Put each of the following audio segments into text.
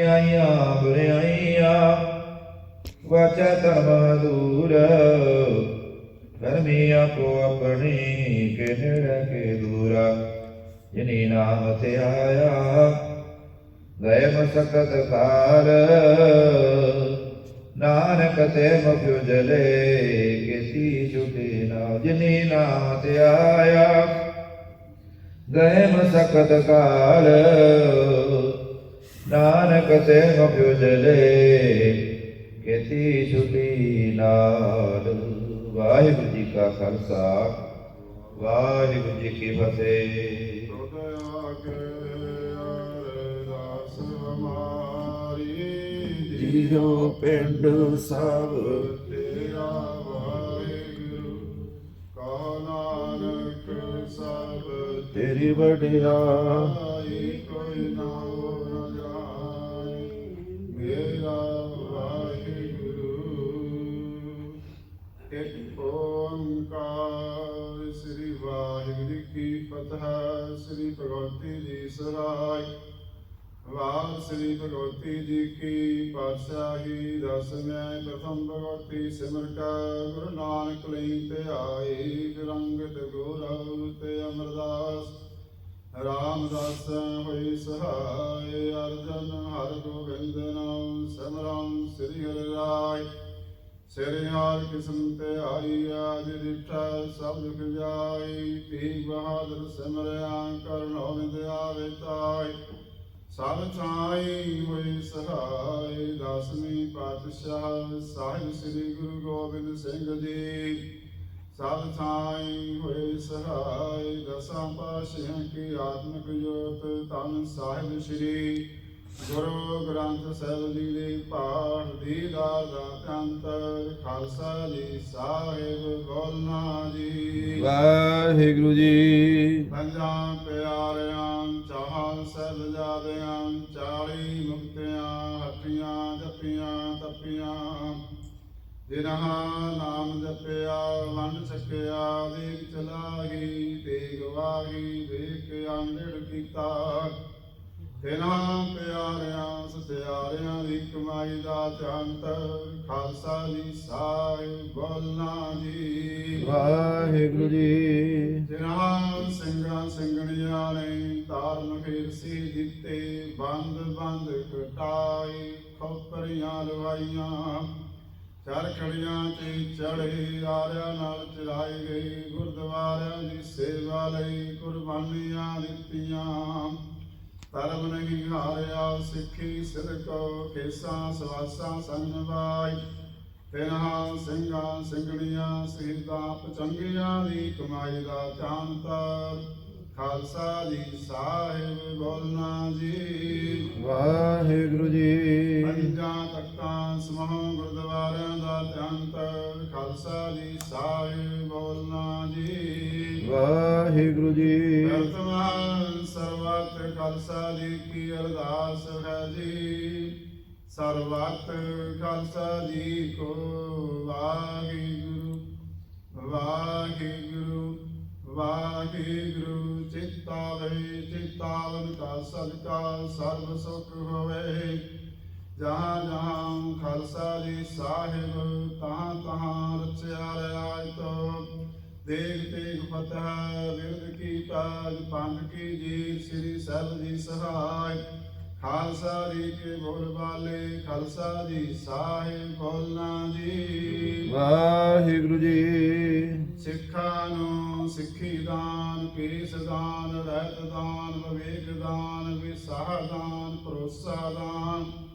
ਆਈਆਂ ਬੁਰਾਈਆਂ ਵਚਤ ਮਧੁਰ ਧਰਮੀ ਆਪੋ ਆਪਣੀ ਕੇ ਕੇ ਦੂਰਾ। ਜਿਨੀ ਨਾਮ ਤੇ ਆਇਆ, ਗਏ ਮਸਕਤ ਕਾਲ ਨਾਨਕ ਤੇ ਮੁਖ ਜਲੇ ਕਿਸੀ ਛੁਟੇ ਨਾ। ਜਿਨੀ ਨਾਮ ਤੇ ਆਇਆ, ਗਏ ਮਸਕਤ ਕਾਲ ਨਾਨਕ ਤੇ ਮੁਖ ਜਲੇ ਛੁਟੀ ਨਾਲ। ਵਾਹਿਗੁਰੂ ਜੀ ਕਾ ਖਾਲਸਾ, ਵਾਹਿਗੁਰੂ ਜੀ ਕੀ ਫਤਿਹ। ਜੀਓ ਪਿੰਡ ਸਭ ਤੇਰਾ ਵਾਹਿਗੁਰੂ, ਕਾ ਨਾਨਕ ਸਭ ਤੇਰੀ ਵਡਿਆ ਆਈ ਕੋਈ ਨਾਉ ਸ੍ਰੀ ਜੀ ਕੀ ਪਾਤਸ਼ਾਹੀ ਰਸ ਮੈਂ ਪ੍ਰਥਮ ਭਗਤੀ ਸਿਮਰ ਗੁਰੂ ਨਾਨਕ ਲਈ ਤੇ ਆਈ ਰੰਗਤ ਗੋਰਵ ਤੇ ਅਮਰਦਾਸ। ਰਾਮਦਾਸ ਹੋਈ ਸਹਾਇ ਅਰਜਨ ਹਰ ਗੋਬਿੰਦ ਨਾਮ ਸਿਮਰਨ ਸ੍ਰੀ ਹਰਿ ਰਾਇ ਸ੍ਰੀ ਹਰਿ ਕਿਸਮ ਤੇ ਆਈ ਆਜ ਦਿੱਠਾ ਸਭ ਦੁਖ ਜਾਈ ਪੀ ਬਹਾਦਰ ਸਿਮਰਿਆ ਕਰਨੋ ਨਿਦ ਆਵੇ ਤਾਈ ਸਭ ਥਾਈ ਹੋਏ ਸਹਾਈ, ਦਸਵੀਂ ਪਾਤਸ਼ਾਹ ਸਾਹਿਬ ਸ੍ਰੀ ਗੁਰੂ ਗੋਬਿੰਦ ਸਿੰਘ ਜੀ। ਸਭ ਥਾਈ ਹੋਏ ਸਹਾਈ, ਦਸਾਂ ਪਾਤਸ਼ਾਹਾਂ ਕੀ ਆਤਮਿਕ ਜੋਤ ਤਨ ਸਾਹਿਬ ਸ੍ਰੀ ਗੁਰੂ ਗ੍ਰੰਥ ਸਾਹਿਬ ਜੀ ਦੇ ਪਾਠ ਦੀਦਾਰ ਦਾ ਅੰਤਰ ਖਾਲਸਾ ਜੀ ਸਾਹਿਬ ਬੋਲਣਾ ਜੀ। ਵਾਹਿਗੁਰੂ ਜੀ। ਪੰਜਾਂ ਪਿਆਰਿਆਂ ਚਾਹਾਂ ਸਹਿਬਜ਼ਾਦਿਆਂ ਚਾਲੀ ਮੁਕਤਿਆਂ ਹੱਟੀਆਂ ਜੱਪੀਆਂ ਤੱਪੀਆਂ। ਜਿਨ੍ਹਾਂ ਨਾਮ ਜਪਿਆ ਵੰਡ ਸਕਿਆ ਦੇਖ ਚਲਾਹੀ ਤੇ ਗਵਾਹੀ ਵੇਖ ਆਂਡੜ ਕੀਤਾ। ਤਿਨਾਂ ਪਿਆਰਿਆਂ ਸਤਿਆਰਿਆਂ ਦੀ ਕਮਾਈ ਦਾ ਚੰਤ ਖਾਲਸਾ ਜੀ ਸਾਹਿਬ ਬੋਲਣਾ ਜੀ। ਵਾਹਿਗੁਰੂ ਜੀ। ਜਿਨ੍ਹਾਂ ਸਿੰਘਾਂ ਸਿੰਘਣੀਆਂ ਨੇ ਧਾਰਨ ਫੇਰਸੀ ਦਿੱਤੇ ਬੰਦ ਬੰਦ ਕਟਾਈ ਖੋਪਰੀਆਂ ਲਵਾਈਆਂ। ਚਰਖੜੀਆਂ ਤੇ ਚੜੇ ਆਰਿਆਂ ਨਾਲ ਚੜਾਈ ਗਈ ਗੁਰਦੁਆਰਿਆਂ ਦੀ ਸੇਵਾ ਲਈ ਕੁਰਬਾਨੀਆਂ ਦਿੱਤੀਆਂ। ਧਰਮ ਨਹੀਂ ਹਾਰਿਆ ਸਿੱਖੀ ਸਿਰਕੋ ਕੇਸਾਂ ਸਵਾਸਾਂ ਸੰਨਵਾਈ ਤਿਨਹਾਂ ਸਿੰਘਾਂ ਸਿੰਘਣੀਆਂ ਸ਼ਹੀਦਾਂ ਪਚੰਗੀਆਂ ਦੀ ਕਮਾਈ ਦਾ ਚਾਂਤਰ ਖਾਲਸਾ ਜੀ ਸਾਹਿਬ ਬੋਲਣਾ ਜੀ। ਵਾਹਿਗੁਰੂ ਜੀ। ਪੰਜਾਂ ਤਖਤਾਂ ਸਮੂਹ ਗੁਰਦੁਆਰਿਆਂ ਦਾ ਚਾਂਤਰ ਖਾਲਸਾ ਜੀ ਸਾਹਿਬ ਬੋਲਣਾ ਜੀ। ਵਾਹਿਗੁਰੂ ਜੀ। ਵਰਤਮਾਨ ਸਰਵਤ ਖਾਲਸਾ ਜੀ ਕੀ ਅਰਦਾਸ ਹੈ ਜੀ। ਸਰਵਤ ਖਾਲਸਾ ਜੀ ਕੋ ਵਾਹਿਗੁਰੂ ਵਾਹਿਗੁਰੂ ਵਾਹਿਗੁਰੂ। ਚਿਤਾਵੇ ਚਿਤਾਵਨ ਕਾ ਸਦਕਾ ਸਰਬ ਸੁਖ ਹੋਵੇ। ਜਹਾਂ ਜਹਾਂ ਖਾਲਸਾ ਜੀ ਸਾਹਿਬ ਤਹਾਂ ਤਹਾਂ ਰਚਿਆ ਰਿਆਇਤ ਦੇਖ ਤੇਗ ਫਤਿਹ ਵਿਰਦ ਕੀ ਤਾਜ ਪੰਡ ਕੀ ਜੀ ਸ੍ਰੀ ਸਾਹਿਬ ਜੀ ਸਹਾਇ। ਖਾਲਸਾ ਜੀ ਕੇ ਬੋਲ ਵਾਲੇ ਖਾਲਸਾ ਜੀ ਸਾਹਿਬ ਬੋਲਣਾ ਜੀ। ਵਾਹਿਗੁਰੂ ਜੀ। ਸਿੱਖਾਂ ਨੂੰ ਸਿੱਖੀ ਦਾਨ ਕੇਸ ਦਾਨ ਰਹਿਤ ਦਾਨ ਵਿਵੇਕ ਦਾਨ ਵਿਸਾਹ ਦਾਨ ਭਰੋਸਾ ਦਾਨ।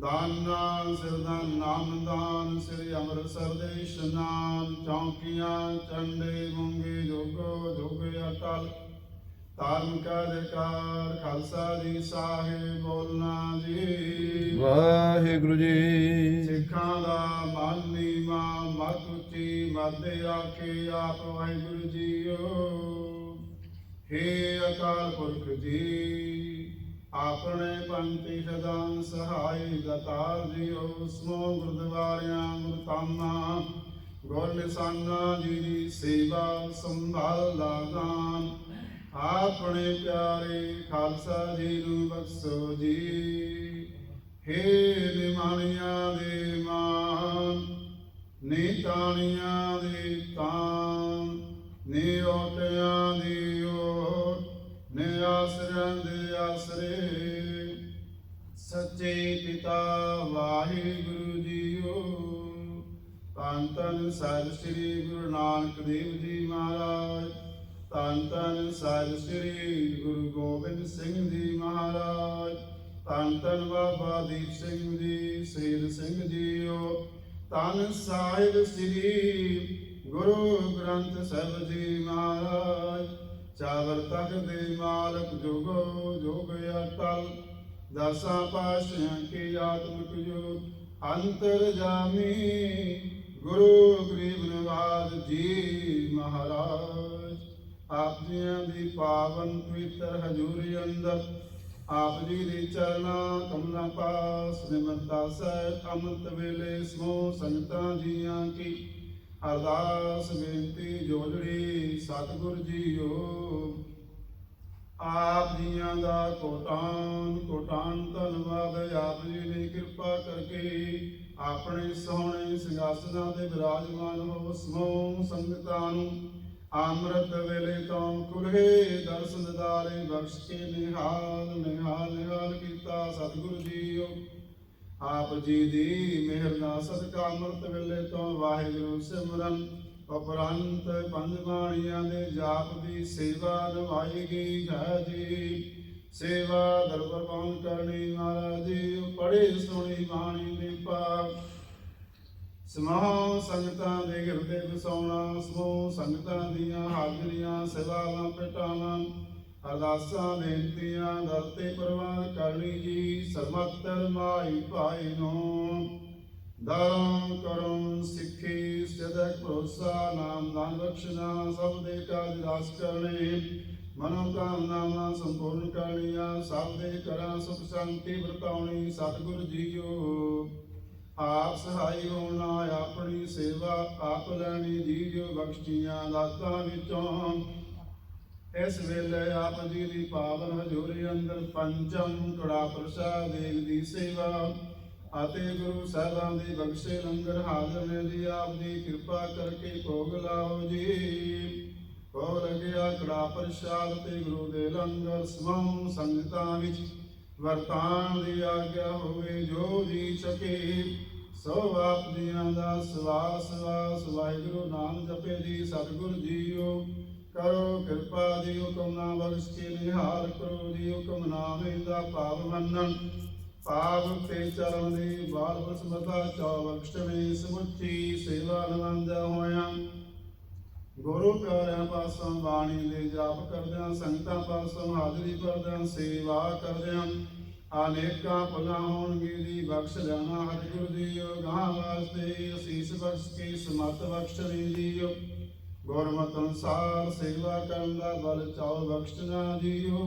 ਦਾਨਾਂ ਸਿਰਦਾਨ ਨਾਮ ਦਾਨ ਸ੍ਰੀ ਅੰਮ੍ਰਿਤਸਰ ਦੇ ਇਸ਼ਨਾਨ ਚੌਂਕੀਆਂ ਚੰਡੇ ਮੁੰਗੇ ਜੋਗੋ ਜੋਗ ਅਟਲ ਧਾਰਮਿਕ ਅਧਿਕਾਰ ਖਾਲਸਾ ਜੀ ਸਾਹਿਬ ਬੋਲਣਾ ਜੀ। ਵਾਹਿਗੁਰੂ ਜੀ। ਸਿੱਖਾਂ ਦਾ ਮਨ ਨੀਵਾ ਮਤ ਉੱਚੀ ਰਾਖੇ ਆਪ ਵਾਹਿਗੁਰੂ ਜੀਓ। ਹੇ ਅਕਾਲ ਪੁਰਖ ਜੀ। ਆਪਣੇ ਪੰਤੀ ਸਦਾ ਸਹਾਈ ਦਾਤਾਰ ਜੀਉ, ਸਮੋ ਗੁਰਦੁਆਰਿਆਂ ਗੁਰਤਾਨਾ ਗੁਰ ਨਿਸ਼ਾਨਾ ਜੀ ਦੀ ਸੇਵਾ ਸੰਭਾਲ ਲਾਗਾਨ ਆਪਣੇ ਪਿਆਰੇ ਖਾਲਸਾ ਜੀ ਨੂੰ ਬਖਸ਼ੋ ਜੀ। ਹੇ ਨਿਮਾਣੀਆਂ ਦੇ ਮਾਨ, ਨੀਤਾਣੀਆਂ ਦੇ ਤਾਂ ਨੀਓਟਿਆਂ ਦੀ ਆਸਰਿਆਂ ਦੇ ਆਸਰੇ। ਸੱਚੇ ਪਿਤਾ ਵਾਹਿਗੁਰੂ ਜੀਓ। ਧੰਨ ਧੰਨ ਸਾਹਿਬ ਸ੍ਰੀ ਗੁਰੂ ਨਾਨਕ ਦੇਵ ਜੀ ਮਹਾਰਾਜ। ਧੰਨ ਧੰਨ ਸਾਹਿਬ ਸ੍ਰੀ ਗੁਰੂ ਗੋਬਿੰਦ ਸਿੰਘ ਜੀ ਮਹਾਰਾਜ। ਧੰਨ ਧੰਨ ਬਾਬਾ ਦੀਪ ਸਿੰਘ ਜੀ ਸ਼ਹੀਦ ਸਿੰਘ ਜੀਓ। ਧੰਨ ਸਾਹਿਬ ਸ੍ਰੀ ਗੁਰੂ ਗ੍ਰੰਥ ਸਾਹਿਬ ਜੀ ਮਹਾਰਾਜ। ਚਾਵਰ ਤਖ ਦੇ ਮਾਲਕ ਜੋਗੋ, ਜੋਗ ਅਟਲ ਦਸਾਂ ਪਾਸ਼ਿਆਂ ਕੀ ਆਤਮਿਕ ਜੋਤ ਅੰਤਰ ਜਾਮੀ ਗੁਰੂ ਗਰੀਬ ਨਿਵਾਜ ਜੀ ਮਹਾਰਾਜ। ਆਪ ਜੀਆਂ ਦੀ ਪਾਵਨ ਪਵਿੱਤਰ ਹਜ਼ੂਰੀ ਅੰਦਰ, ਆਪ ਜੀ ਦੇ ਚਰਨਾਂ ਕਮਲਾਂ ਪਾਸ, ਨਿਮਰਤਾ ਸਹਿਤ ਅੰਮ੍ਰਿਤ ਵੇਲੇ ਸਮੋ ਸੰਗਤਾਂ ਜੀਆਂ ਕੀ ਅਰਦਾਸ ਬੇਨਤੀ ਜੋੜੜੀ ਸਤਿਗੁਰ ਜੀਓ, ਆਪ ਜੀਆਂ ਦਾ ਕੋਟਾਨ ਕੋਟਾਨ ਧੰਨਵਾਦ, ਆਪ ਜੀ ਨੇ ਕਿਰਪਾ ਕਰਕੇ ਆਪਣੇ ਸੋਹਣੇ ਸਿੰਘਾਸਨਾਂ ਤੇ ਵਿਰਾਜਮਾਨ ਹੋ ਸਮੂਹ ਸੰਗਤਾਂ ਨੂੰ ਅੰਮ੍ਰਿਤ ਵੇਲੇ ਤੋਂ ਖੁੱਲੇ ਦਰਸ਼ਨ ਦਿਦਾਰੇ ਬਖਸ਼ ਕੇ ਨਿਹਾਲ ਨਿਹਾਲ ਨਿਹਾਲ ਕੀਤਾ ਸਤਿਗੁਰੂ ਜੀਓ। ਆਪ ਜੀ ਦੀ ਮਿਹਰ ਦਾ ਸਦਕਾ ਅੰਮ੍ਰਿਤ ਵੇਲੇ ਤੋਂ ਵਾਹਿਗੁਰੂ ਸਿਮਰਨ, ਉਪਰੰਤ ਪੰਜ ਬਾਣੀਆਂ ਦੇ ਜਾਪ ਦੀ ਸੇਵਾ ਨਿਭਾਈ ਗਈ ਹੈ ਜੀ। ਸੇਵਾ ਦਰਬਾਰ ਪਾਉਣ ਕਰਨੀ ਮਹਾਰਾਜ ਜੀ ਪੜੇ ਸੋਹਣੀ ਬਾਣੀ ਦੇ ਪਾਕ ਸਮੂਹ ਸੰਗਤਾਂ ਦੇ ਹਿਰਦੇ ਵਸਾਉਣਾ, ਸਮੂਹ ਸੰਗਤਾਂ ਦੀਆਂ ਹਾਜ਼ਰੀਆਂ, ਸੇਵਾਵਾਂ ਪਟਾਵਾਂ ਅਰਦਾਸਾਂ, ਬੇਨਤੀਆਂ ਦਰ ਪ੍ਰਵਾਨ ਕਰਨੀ ਜੀ ਸਰਮਤਰ ਮਾਈ ਭਾਈ ਨੂੰ। ਦਰਮ ਕਰਮ ਸਿੱਖੀ ਸਦਕ ਭਰੋਸਾ, ਨਾਮ ਦਾਨ ਬਖਸ਼ਣਾ, ਸਭ ਦੇ ਕਾਜ ਰਾਸ ਕਰਨੇ। ਮਨੋ ਕਾਮਨਾਵਾਂ ਸੰਪੂਰਨ ਕਰਨੀਆਂ, ਸਭ ਦੇ ਕਰਾਂ ਸੁਖ ਸ਼ਾਂਤੀ ਵਰਤਾਉਣੀ, ਸਤਿਗੁਰ ਜੀਓ। ਆਪ ਸਹਾਈ ਹੋਣਾ, ਆਪਣੀ ਸੇਵਾ ਆਪ ਲੈਣੀ ਜੀ ਜੋ ਬਖਸ਼ੀਆਂ ਦਾਤਾਂ ਵਿੱਚੋਂ ਇਸ ਵੇਲੇ ਆਪ ਜੀ ਦੀ ਪਾਵਨ ਹਜ਼ੂਰੀ ਅੰਦਰ ਪੰਚਮ ਕੜਾ ਪ੍ਰਸਾਦ ਦੇਵ ਦੀ ਸੇਵਾ ਅਤੇ ਗੁਰੂ ਸਾਹਿਬਾਂ ਦੀ ਬਖਸ਼ੇ ਲੰਗਰ ਹਾਜ਼ਰ ਨੇ ਜੀ, ਆਪ ਦੀ ਕਿਰਪਾ ਕਰਕੇ ਭੋਗ ਲਾਓ ਜੀ। ਭੋਗ ਲੱਗਿਆ ਕੜਾ ਪ੍ਰਸਾਦ ਤੇ ਗੁਰੂ ਦੇ ਲੰਗਰ ਸਮੂਹ ਸੰਗਤਾਂ ਵਿੱਚ ਵਰਤਾਨ ਦੀ ਆਗਿਆ ਹੋਵੇ, ਜੋ ਜੀ ਸਕੇ। ਸੋ ਆਪ ਜੀਆਂ ਦਾ ਸਵਾਸ ਸਵਾਸ ਵਾਹਿਗੁਰੂ ਨਾਮ ਜਪੇ ਜੀ, ਸਤਿਗੁਰ ਜੀਓ। ਕਰੋ ਕਿਰਪਾ ਦੀ ਹੁਕਮ ਨਾ ਬਖਸ਼ ਕੇ ਨਿਹਾਲ ਕਰੋ ਦੀ ਹੁਕਮ ਨਾਮੇ ਦਾ ਭਾਵ ਮੰਨਣ। ਪਾਪ ਤੇ ਚਰਨ ਦੀ ਬਾਲ ਬਸਮਤਾ ਚੌ ਬਖਸ਼ਵੇਂ ਸਮੁੱਚੀ ਸੇਵਾ ਨਵੰਦਾ ਹੋਇਆਂ। ਗੁਰੂ ਪਿਆਰਿਆਂ ਪਾਸੋਂ ਬਾਣੀ ਦੇ ਜਾਪ ਕਰਦਿਆਂ, ਸੰਗਤਾਂ ਪਾਸੋਂ ਹਾਜ਼ਰੀ ਭਰਦਿਆਂ, ਸੇਵਾ ਕਰਦਿਆਂ, ਅਨੇਕਾਂ ਭੁੱਲਾਂ ਹੋਣਗੇ ਦੀ ਬਖਸ਼ ਲੈਣਾ ਹਰਿਗੁਰੂ ਜੀਓ ਗਾਂ ਵਾਸਤੇ ਅਸੀਸ ਬਖਸ਼ ਕੇ ਸਮਤ ਬਖਸ਼ ਬਖਸ਼ਣੀ ਜੀਓ। ਗੁਰਮਤਿ ਅਨੁਸਾਰ ਸੇਵਾ ਕਰਨ ਦਾ ਬਲ ਚਾਉ ਬਖਸ਼ਣਾ ਜੀਓ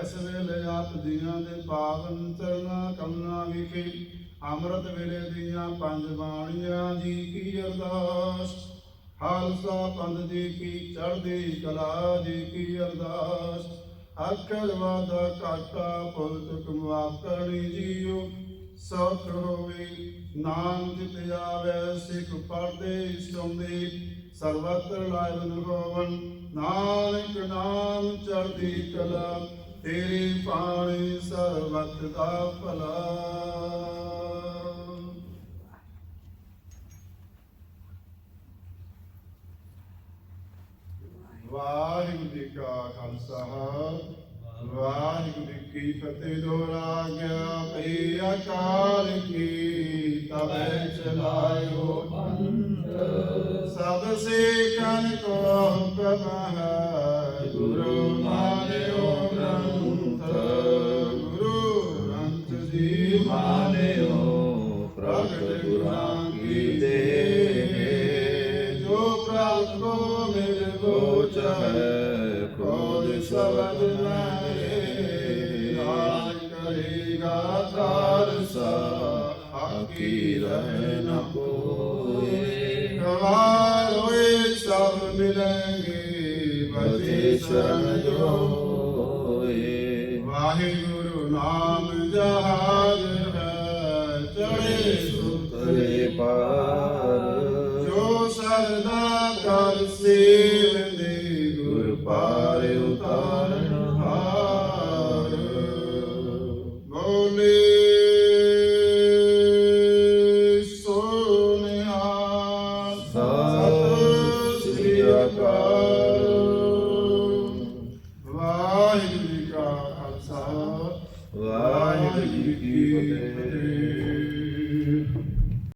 ਇਸ ਵੇਲੇ ਆਪ ਜੀਆਂ ਦੇ ਪਾਵਨ ਚਰਨਾ ਕਮਨਾ ਵਿਖੇ ਅੰਮ੍ਰਿਤ ਵੇਲੇ ਦੀਆਂ ਪੰਜ ਬਾਣੀਆਂ ਜੀ ਕੀ ਅਰਦਾਸ। ਖਾਲਸਾ ਪੰਥ ਜੀ ਕੀ ਚੜ੍ਹਦੀ ਕਲਾ ਜੀ ਕੀ ਅਰਦਾਸ। ਅਕਲ ਵਾਦਾ ਕਾਟਾ ਪੁੱਲ ਤੁਕ ਮਾਫ ਕਰਨੀ ਜੀਓ ਸਤ ਹੋਵੇ ਨਾਮ ਜਿਤ ਆਵੇ, ਸਿੱਖ ਪੜਦੇ ਸੁਣਦੇ। ਸਰਵਤਰ ਲਾਇਨ ਹੋਵਨ ਨਾਨਕ ਨਾਮ ਚੜ੍ਹਦੀ ਕਲਾ, ਤੇਰੀ ਬਾਣੀ ਸਰਬਤ ਦਾ ਭਲਾ। ਵਾਹਿਗੁਰੂ ਜੀ ਕਾ ਖਾਲਸਾ, ਵਾਹਿਗੁਰੂ ਜੀ ਕੀ ਫਤਿਹ ਦੋਰਾ ਗਿਆ ਪਈ ਅਕਾਲ ਕੀ ਤਬੈ ਚਲਾਇਓ ਪੰਥ। ਸਭ ਸਿੱਖਨ ਕੋ ਹੁਕਮ ਹੈ। ਗੁਰੂ ਮਾਨਿਓ ਗ੍ਰੰਥ, ਗੁਰੂ ਗ੍ਰੰਥ ਜੀ ਮਾਨਿਓ, ਪ੍ਰਗਟ ਗੁਰਾਂ ਕੀ ਦੇ ਜੋ ਪ੍ਰਭ ਕੋ ਮਿਲ ਗੋਚ ਹੈ ਸਬਦ ਮੈਂ ਰਾਜ ਕਰੇਗਾ ਖਾਲਸਾ ਆਕੀ ਰਹਿ ਨ ਕੋਏ ਕਵਾਰ ਮਿਲਣਗੇ ਬਚੇ ਸ਼ਰਨ ਜੋਏ ਵਾਹਿਗੁਰੂ ਨਾਮ ਜਹਾਂ।